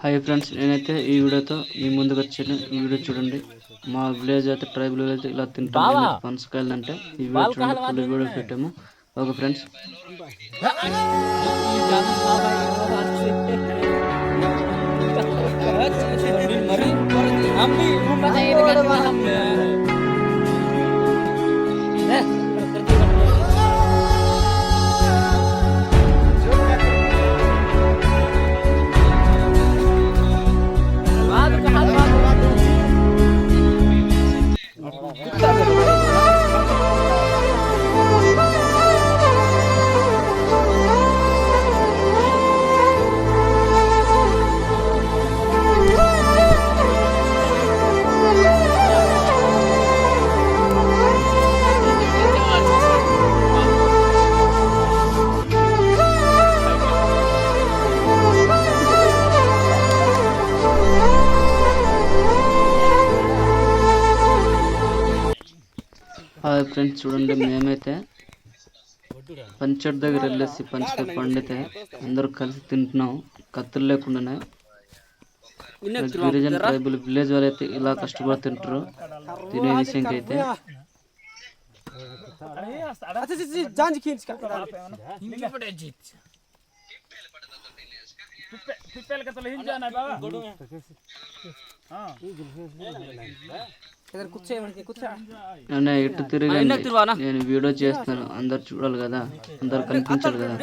Hi friends నేనైతే ఈ వీడియోతో మీ ముందుకు వచ్చాను. ఈ వీడియో చూడండి. మా విలేజ్ అయితే ట్రైబల్ విలేజ్ ఇలా తింటాం. పనసకాయలు అంటే ఈ వీడియో చూడండి. ఫుల్ వీడియో పెట్టాము. ఓకే ఫ్రెండ్స్ హాయ్ ఫ్రెండ్స్ చూడండి మేమైతే పంచర్ దగ్గర వెళ్ళేసి పంచకాయ పండితే అందరూ కలిసి తింటున్నాం. కత్తులు లేకుండానే. గిరిజన ట్రైబల్ విలేజ్ వాళ్ళు అయితే ఇలా కష్టపడి తింటారు. తినే విషయంకి అయితే. అన్న ఎటు తిరిగి నేను వీడియో చేస్తాను. అందరు చూడాలి కదా. అందరు కనిపించాలి కదా.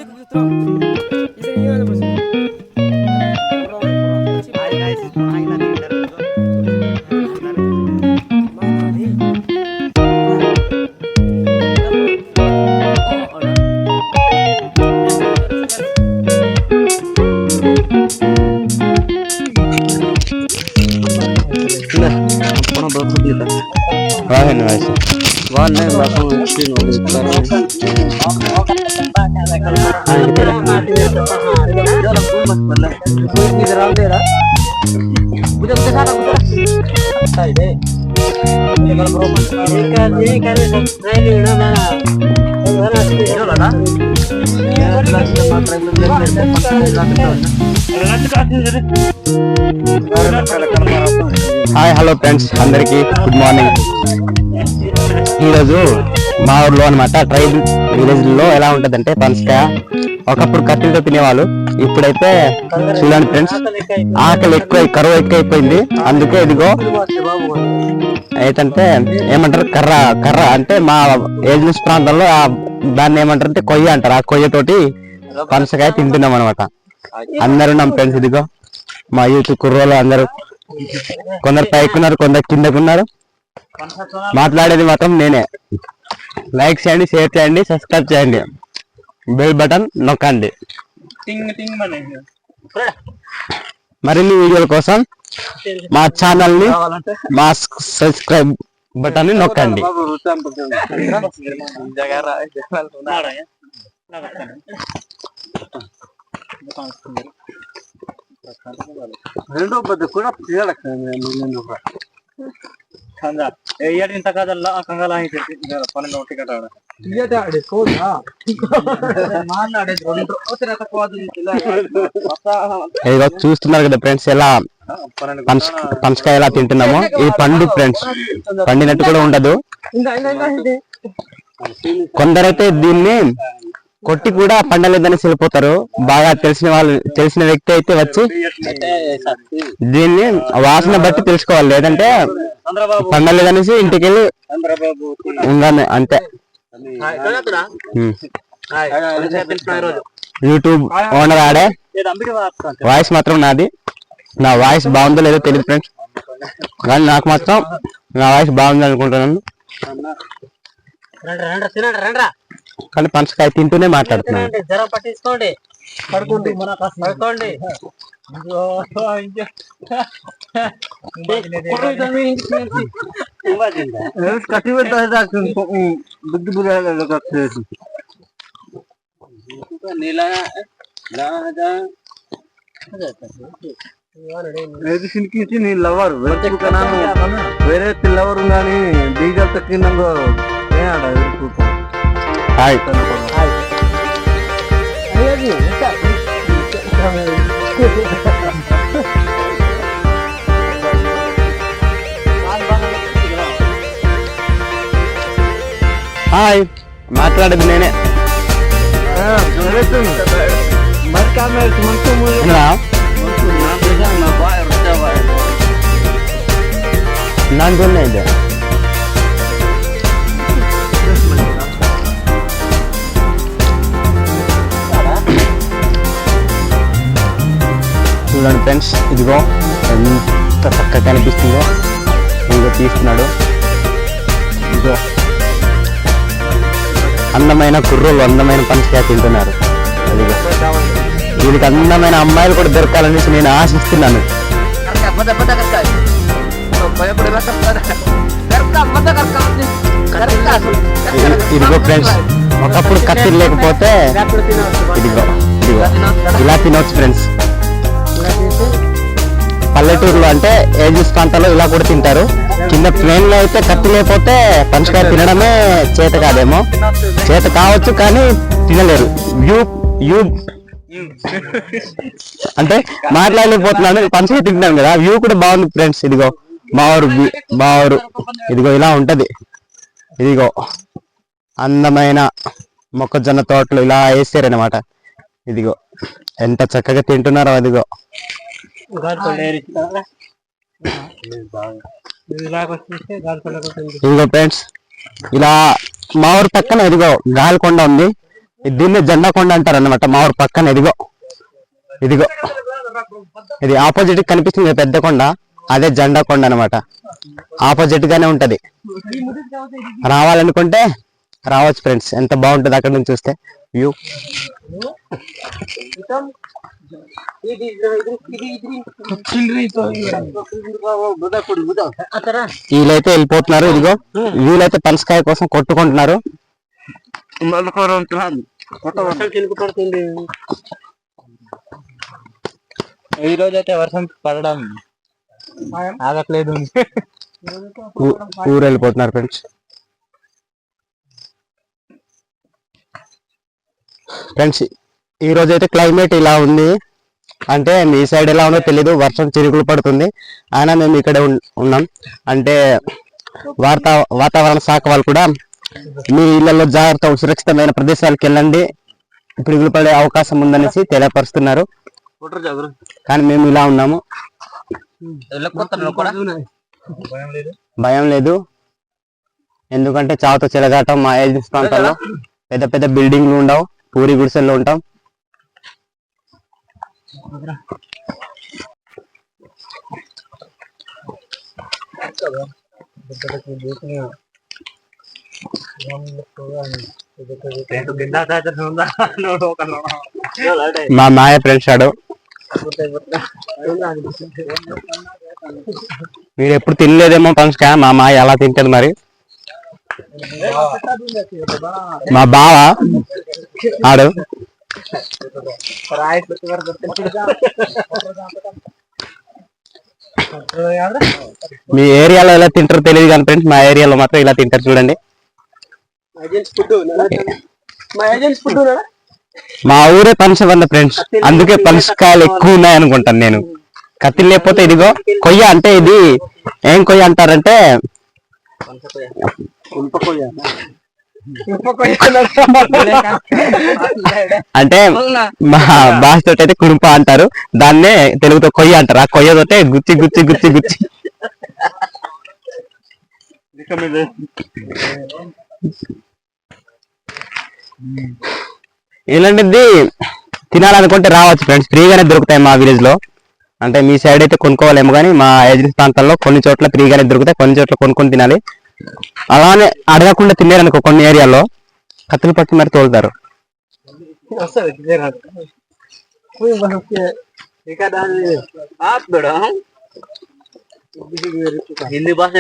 kita Rahen guys One name aku sih nulis Terima kasih. Hi hello friends అందరికి గుడ్ మార్నింగ్ ఈరోజు మా ఊర్లో అనమాట ట్రైబల్ విలేజ్లో ఎలా ఉంటదంటే పనసకాయ ఒకప్పుడు కత్తితో తినేవాళ్ళు. ఇప్పుడైతే చూడండి ఫ్రెండ్స్ ఆకలి ఎక్కువ కరువు ఎక్కువైపోయింది అందుకే ఇదిగో ఏంటంటే ఏమంటారు? కర్ర కర్ర అంటే మా ఏజెన్స్ ప్రాంతంలో దాన్ని ఏమంటారు అంటే కొయ్య అంటారు. ఆ కొయ్యతోటి పనసకాయ తింటున్నాం అనమాట అందరూ నా ఫ్రెండ్స్ ఇదిగో మా యూత్ కుర్రోళ్ళు అందరూ కొందరు పైకున్నారు కొందరు కిందకున్నారు. మాట్లాడేది మాత్రం నేనే. లైక్ చేయండి షేర్ చేయండి సబ్స్క్రైబ్ చేయండి. బెల్ బటన్ నొక్కండి. మరిన్ని వీడియోల కోసం మా ఛానల్ని మా సబ్స్క్రైబ్ బటన్ని నొక్కండి రెండో పెద్ద కూడా ఇంత కదల్లా? కంగాల పన్నెండు ఒకటి కట్టాడు ఇదిగో చూస్తున్నారు కదా ఫ్రెండ్స్ ఎలా పనస పనసకాయ ఎలా తింటున్నామో? ఇది పండు ఫ్రెండ్స్ పండినట్టు కూడా ఉండదు. కొందరైతే దీన్ని కొట్టి కూడా పండలేదని వెళ్ళిపోతారు. బాగా తెలిసిన వాళ్ళు తెలిసిన వ్యక్తి అయితే వచ్చి దీన్ని వాసన బట్టి తెలుసుకోవాలి. లేదంటే పండలేదనేసి ఇంటికి వెళ్ళి ఉందని అంతే. యూట్యూబ్ ఓనర్ ఆడే వాయిస్ మాత్రం నాది. నా వాయిస్ బాగుందో లేదో తెలియదు ఫ్రెండ్స్. కానీ నాకు మాత్రం నా వాయిస్ బాగుంది అనుకుంటున్నాను. కానీ పనసకాయ తింటూనే మాట్లాడుతున్నాను. జ్వరం పట్టించుకోండి. పడుకోండి మన పడుకోండి. బుద్ధి బుద్ధి ఏది సినికించి నీ లవర్ వేరే పిల్లవరు కానీ diesel Hi, Hai, Hai, Hai, Matrade nene, Berkamis. చూడండి ఫ్రెండ్స్. ఇదిగో ఎంత చక్కగా కనిపిస్తుందో ఇదిగో తీస్తున్నాడు. ఇదిగో. అందమైన కుర్రోళ్ళు అందమైన పంచకాయ తింటున్నారు అదిగో వీళ్ళకి అందమైన అమ్మాయిలు కూడా దొరకాలనేసి నేను ఆశిస్తున్నాను. ఇది- ఇదిగో ఫ్రెండ్స్ ఒకప్పుడు కత్తిరి లేకపోతే ఇదిగో ఇదిగో. ఇలా తినవచ్చు ఫ్రెండ్స్. పల్లెటూరులో అంటే ఏజెస్ ప్రాంతాల్లో ఇలా కూడా తింటారు. కింద ప్లేన్లో అయితే కత్తి లేకపోతే పంచకాయ తినడమే చేత కాదేమో. చేత కావచ్చు కానీ తినలేరు. యూ యూ. అంటే మాట్లాడలేకపోతున్నాను. పంచకాయ తింటున్నాను కదా. వ్యూ కూడా బాగుంది ఫ్రెండ్స్ ఇదిగో మా ఊరు ఇదిగో ఇలా ఉంటది. ఇదిగో అందమైన మొక్కజొన్న తోటలు ఇలా వేసారనమాట ఇదిగో ఎంత చక్కగా తింటున్నారో అదిగో. ఇదిగో ఫ్రెండ్స్ ఇలా మా ఊరు పక్కన ఇదిగో గాలికొండ ఉంది. దీన్ని జెండా కొండ అంటారు అనమాట మా ఊరు పక్కన ఎదిగో ఇదిగో. ఇది ఆపోజిట్ కనిపిస్తుంది పెద్ద కొండ అదే జెండా కొండ అనమాట ఆపోజిట్ గానే ఉంటది. రావాలనుకుంటే రావచ్చు ఫ్రెండ్స్ ఎంత బాగుంటుంది అక్కడ నుంచి చూస్తే. వ్యూ. వీళ్ళైతే వెళ్ళిపోతున్నారు ఇదిగో. వీళ్ళైతే పనసకాయ కోసం కొట్టుకుంటున్నారు. ఈ రోజు అయితే వర్షం పడడం ఆగట్లేదు. ఊరు వెళ్ళిపోతున్నారు ఫ్రెండ్స్. ఫ్రెండ్స్ ఈ రోజు అయితే క్లైమేట్ ఇలా ఉంది. అంటే మీ సైడ్ ఎలా ఉందో తెలీదు వర్షం చిరుకులు పడుతుంది. అయినా మేము ఇక్కడే ఉన్- ఉన్నాం. అంటే వార్తా వాతావరణ శాఖ వాళ్ళు కూడా మీ ఇళ్ళలో జాగ్రత్త సురక్షితమైన ప్రదేశాలకు వెళ్ళండి. పిడుగులు పడే అవకాశం ఉందనేసి తెలియపరుస్తున్నారు. కానీ మేము ఇలా ఉన్నాము. భయం లేదు. ఎందుకంటే చావుతో చెలగాటం మా ఏజెన్సీ ప్రాంతాల్లో పెద్ద పెద్ద బిల్డింగ్లు ఉండవు. పూరి గుడిసెల్లో ఉంటాం. మా మాయ ఫ్రెండ్స్ ఆడు మీరు ఎప్పుడు తినలేదేమో పంచక మా మాయ ఎలా తింటది మరి? మా బావ ఆడు. మీ ఏరియాలో ఎలా తింటారు తెలియదు కానీ ఫ్రెండ్స్ మా ఏరియాలో మాత్రం ఇలా తింటారు చూడండి. మా ఊరే పనసవంద ఫ్రెండ్స్ అందుకే పనసకాయలు ఎక్కువ ఉన్నాయి అనుకుంటాను నేను. కత్తి లేకపోతే ఇదిగో కొయ్య అంటే ఇది. ఏం కొయ్య అంటారంటే? అంటే మా భాష తోటి అయితే కురుంప అంటారు. దాన్నే తెలుగుతో కొయ్య అంటారు. ఆ కొయ్య తోటే గుచ్చి గుచ్చి గుచ్చి గుచ్చి. ఇలాంటిది తినాలనుకుంటే రావచ్చు ఫ్రెండ్స్. ఫ్రీగానే దొరుకుతాయి మా విలేజ్లో అంటే మీ సైడ్ అయితే కొనుక్కోవాలేమో కానీ మా ఏజెన్సీ ప్రాంతాల్లో కొన్ని చోట్ల ఫ్రీగానే దొరుకుతాయి. కొన్ని చోట్ల కొనుక్కొని తినాలి. అలానే అడగకుండా తినేరనుకో కొన్ని ఏరియాలో కత్తులు పట్టి మరి తోలుతారు. హిందీ భాష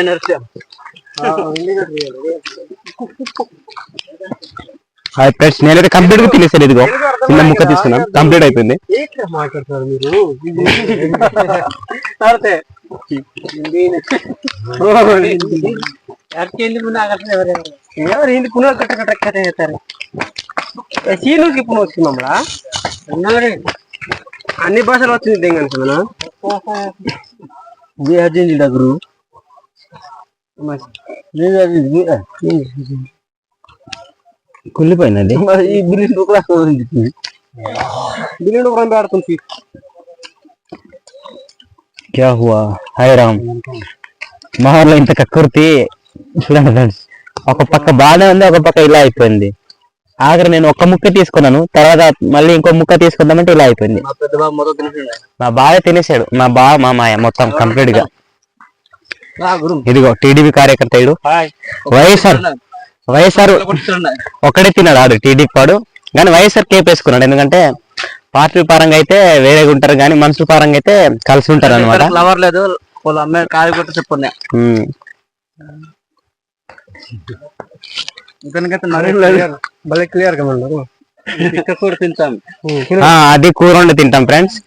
హాయ్ ఫ్రెండ్స్ నేనైతే కంప్లీట్గా తినేసాను ఇదిగో. చిన్న ముక్క తీసుకున్నాం. కంప్లీట్ అయిపోయింది. మాట్లాడతారు మీరు? ఎవరు హిందీ పునః కట్ట కట్ట కట్ట చేస్తారు సీనుకి ఇప్పుడు వచ్చింది మమ్మల్ని అన్ని భాషలు వచ్చింది దేని అనుకున్నా అర్జెంట్ గురు కుళ్ళిపోయినది మరి ఈ బిల్లింగ్ డూకులా బిల్లింగ్ మా ఊర్లో ఇంత కక్కుర్తి చూడండి ఒక పక్క బాగానే ఉంది ఒక పక్క ఇలా అయిపోయింది. ఆఖరి నేను ఒక్క ముక్క తీసుకున్నాను తర్వాత మళ్ళీ ఇంకో ముక్క తీసుకుందామంటే ఇలా అయిపోయింది. మా బాగా తినేసాడు. మా బా మా మాయ మొత్తం కంప్లీట్గా ఇదిగో టీడీపీ కార్యకర్త వైఎస్ఆర్ వైఎస్ఆర్ ఒక్కడే తిన్నాడు ఆడు టీడీపీ వాడు. కానీ వైఎస్ఆర్ కేప్ వేసుకున్నాడు ఎందుకంటే పార్టీ పరంగా అయితే వేరేగా ఉంటారు కానీ మనుషుల పరంగా అయితే కలిసి ఉంటారు అనమాట లేదు వాళ్ళ అమ్మాయి ఇతనికైతే భలే క్లియర్గా ఉన్నారు. ఇక్కడ కూడా తింటాం. అది కూర వండి తింటాం ఫ్రెండ్స్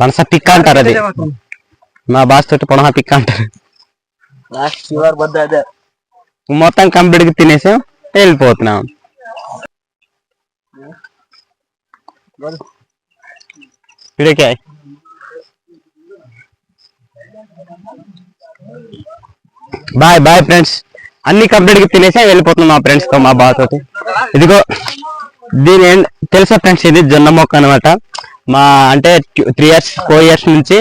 పనస పిక్క అంటారు అది. మా బాస్ తోటి పొనహ పిక్క అంటారు. లాస్ట్ శివార్ బద్ద అదే. మొత్తం కంప్లీట్గా తినేసాం వెళ్ళిపోతున్నాం. ఇడికే బాయ్ బాయ్ ఫ్రెండ్స్ అన్ని కంప్లీట్గా తినేసా వెళ్ళిపోతున్నాం మా ఫ్రెండ్స్తో మా బాస్ తోటి. ఇదిగో దీని తెలుసా ఫ్రెండ్స్ ఇది జొన్న మొక్క అనమాట మా అంటే త్రీ ఇయర్స్ ఫోర్ ఇయర్స్ నుంచి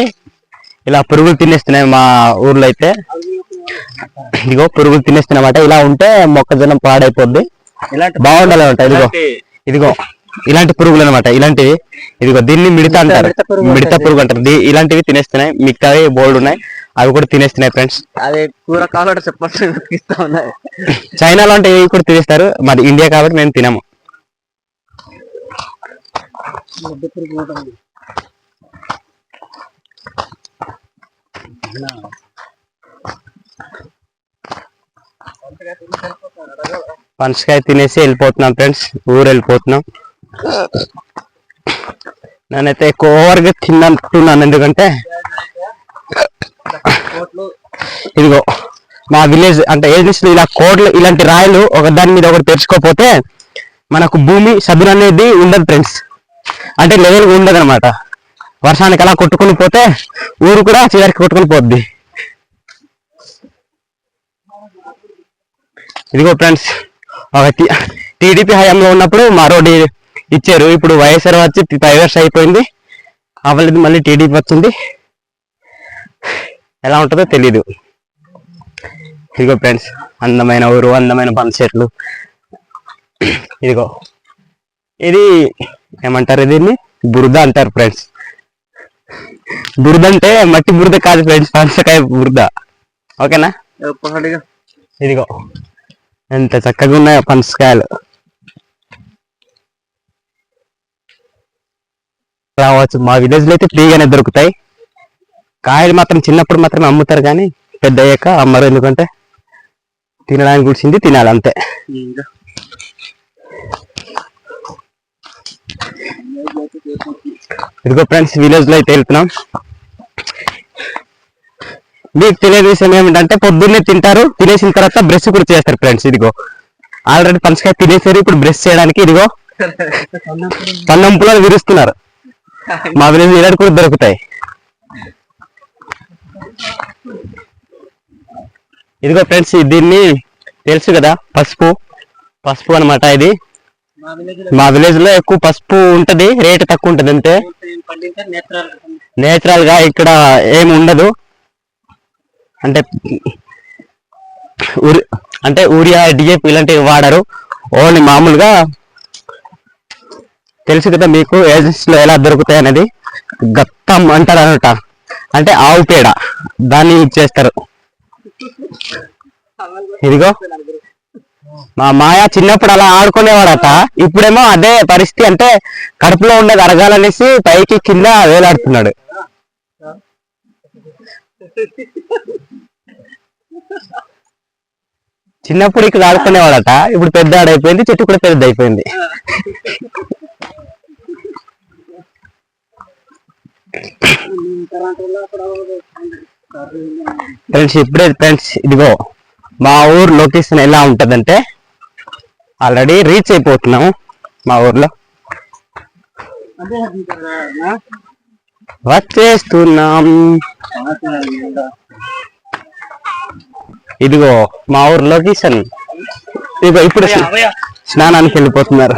ఇలా పురుగులు తినేస్తున్నాయి మా ఊర్లో అయితే. ఇదిగో పురుగులు తినేస్తున్నమాట ఇలా ఉంటే మొక్కజొన్న పాడైపోద్ది. బాగుండాలి అంట ఇదిగో ఇదిగో ఇలాంటి పురుగులు అనమాట ఇలాంటివి ఇదిగో దీన్ని మిడత అంటారు. మిడత పురుగు అంటారు. ఇలాంటివి తినేస్తున్నాయి. మిగతావి బోల్డ్ ఉన్నాయి. అవి కూడా తినేస్తున్నాయి ఫ్రెండ్స్ అదే కూర కావాలంటే చెప్పండి చైనాలో అంటే ఇవి కూడా తినేస్తారు? మరి ఇండియా కాబట్టి మేము తినము. పనసకాయ తినేసి వెళ్ళిపోతున్నాం ఫ్రెండ్స్ ఊరు వెళ్ళిపోతున్నాం. నేనైతే ఎక్కువ ఓవర్గా తిన్నట్టున్నాను ఎందుకంటే ఇదిగో మా విలేజ్ అంటే ఏజెన్సీలో ఇలా కోట్లు ఇలాంటి రాయలు ఒక దాని మీద ఒకటి తెరుచుకోకపోతే మనకు భూమి సదును అనేది ఉండదు ఫ్రెండ్స్. అంటే లెవెల్ ఉండదు అనమాట వర్షానికి అలా కొట్టుకుని పోతే ఊరు కూడా చివరికి కొట్టుకుని పోద్ది. ఇదిగో ఫ్రెండ్స్ ఒక టీడీపీ హయాంలో ఉన్నప్పుడు మా రోడ్డు ఇచ్చారు. ఇప్పుడు వైఎస్ఆర్ వచ్చి ఫైవ్ ఇయర్స్ అయిపోయింది. అవ్వలేదు మళ్ళీ టీడీపీ వచ్చింది. ఎలా ఉంటుందో తెలీదు. ఇదిగో ఫ్రెండ్స్ అందమైన ఊరు అందమైన పంట చెట్లు. ఇదిగో. ఇది ఏమంటారు దీన్ని? బురద అంటారు ఫ్రెండ్స్. బురద అంటే మట్టి బురద కాదు ఫ్రెండ్స్ పనసకాయ బురద. ఓకేనా? ఇదిగో. ఎంత చక్కగా ఉన్నాయో పనసకాయలు. రావచ్చు. మా విలేజ్లో అయితే ఫ్రీగానే దొరుకుతాయి. కాయలు మాత్రం చిన్నప్పుడు మాత్రం అమ్ముతారు కానీ పెద్ద అయ్యాక అమ్మరు. ఎందుకంటే తినడానికి కూర్చింది తినాలి అంతే. ఇదిగో ఫ్రెండ్స్ విలేజ్లో అయితే వెళ్తున్నాం. మీకు తెలియని విషయం ఏమిటంటే పొద్దున్నే తింటారు తినేసిన తర్వాత బ్రష్ కూడా చేస్తారు ఫ్రెండ్స్. ఇదిగో ఆల్రెడీ పనసకాయ తినేసారు ఇప్పుడు బ్రష్ చేయడానికి ఇదిగో పన్నంపులో విరుస్తున్నారు. మా విలేజ్ ఇలాంటి కూడా దొరుకుతాయి. ఇదిగో ఫ్రెండ్స్ దీన్ని తెలుసు కదా పసుపు. పసుపు అన్నమాట ఇది. మా విలేజ్లో ఎక్కువ పసుపు ఉంటది రేట్ తక్కువ ఉంటది అంతే. నేచురల్గా ఇక్కడ ఏమి ఉండదు. అంటే అంటే ఊరియా డిఏపి ఇలాంటివి వాడరు. ఓన్లీ మామూలుగా తెలుసు కదా మీకు ఏజెన్సీ లో ఎలా దొరుకుతాయి అనేది. గత్తం అంటారు అనమాట అంటే ఆవు పేడ. దాన్ని యూజ్ చేస్తారు. ఇదిగో. మా మాయ చిన్నప్పుడు అలా ఆడుకునేవాడట. ఇప్పుడేమో అదే పరిస్థితి అంటే కడుపులో ఉండేది అరగాలనేసి పైకి కింద వేలాడుతున్నాడు. చిన్నప్పుడు ఇక్కడ ఆడుకునేవాడట. ఇప్పుడు పెద్ద ఆడైపోయింది చెట్టు కూడా పెద్ద అయిపోయింది ఫ్రెండ్స్ ఇప్పుడే ఫ్రెండ్స్ ఇదిగో మా ఊరు లొకేషన్ ఎలా ఉంటదంటే ఆల్రెడీ రీచ్ అయిపోతున్నాము మా ఊర్లో. వచ్చేస్తున్నాం. ఇదిగో మా ఊరు లొకేషన్ ఇదిగో ఇప్పుడు స్నానానికి వెళ్ళిపోతున్నారు.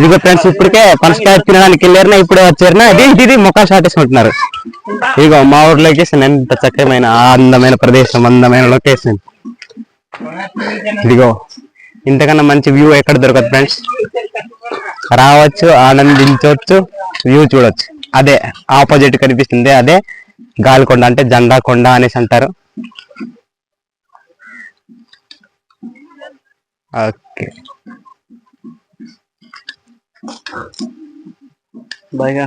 ఇదిగో ఫ్రెండ్స్ ఇప్పటికే పనసకాయ తినడానికి వెళ్ళారు ఇప్పుడు వచ్చారు అదేంటి ఇది మొక్క షాట్ ఇదిగో మా ఊరు లొకేషన్ ఎంత చక్కమైన అందమైన ప్రదేశం అందమైన లొకేషన్ ఇదిగో ఇంతకన్నా మంచి వ్యూ ఎక్కడ దొరకదు ఫ్రెండ్స్? రావచ్చు ఆనందించవచ్చు వ్యూ చూడొచ్చు. అదే ఆపోజిట్ కనిపిస్తుంది అదే గాలికొండ అంటే జెండా కొండ అనేసి అంటారు. ఓకే. బాయ్గా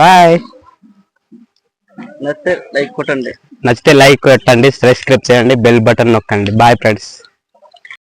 బాయ్ నచ్చితే లైక్ కొట్టండి. నచ్చితే లైక్ కొట్టండి సబ్స్క్రైబ్ చేయండి బెల్ బటన్ నొక్కండి. Bye friends